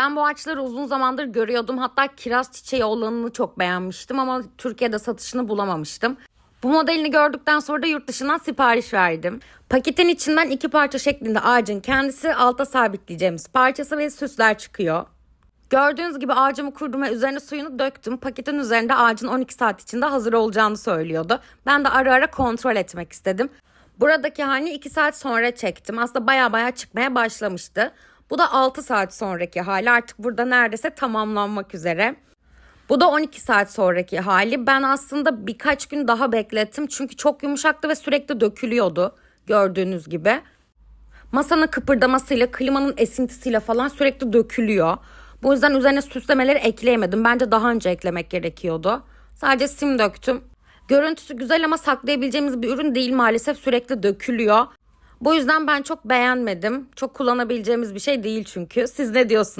Ben bu ağaçları uzun zamandır görüyordum. Hatta kiraz çiçeği olanını çok beğenmiştim ama Türkiye'de satışını bulamamıştım. Bu modelini gördükten sonra da yurt dışından sipariş verdim. Paketin içinden iki parça şeklinde ağacın kendisi alta sabitleyeceğimiz parçası ve süsler çıkıyor. Gördüğünüz gibi ağacımı kurdum ve üzerine suyunu döktüm. Paketin üzerinde ağacın 12 saat içinde hazır olacağını söylüyordu. Ben de ara ara kontrol etmek istedim. Buradaki halini 2 saat sonra çektim. Aslında baya baya çıkmaya başlamıştı. Bu da 6 saat sonraki hali. Artık burada neredeyse tamamlanmak üzere. Bu da 12 saat sonraki hali. Ben aslında birkaç gün daha beklettim. Çünkü çok yumuşaktı ve sürekli dökülüyordu. Gördüğünüz gibi. Masanın kıpırdamasıyla, klimanın esintisiyle falan sürekli dökülüyor. Bu yüzden üzerine süslemeleri ekleyemedim. Bence daha önce eklemek gerekiyordu. Sadece sim döktüm. Görüntüsü güzel ama saklayabileceğimiz bir ürün değil maalesef sürekli dökülüyor. Bu yüzden ben çok beğenmedim. Çok kullanabileceğimiz bir şey değil çünkü. Siz ne diyorsunuz?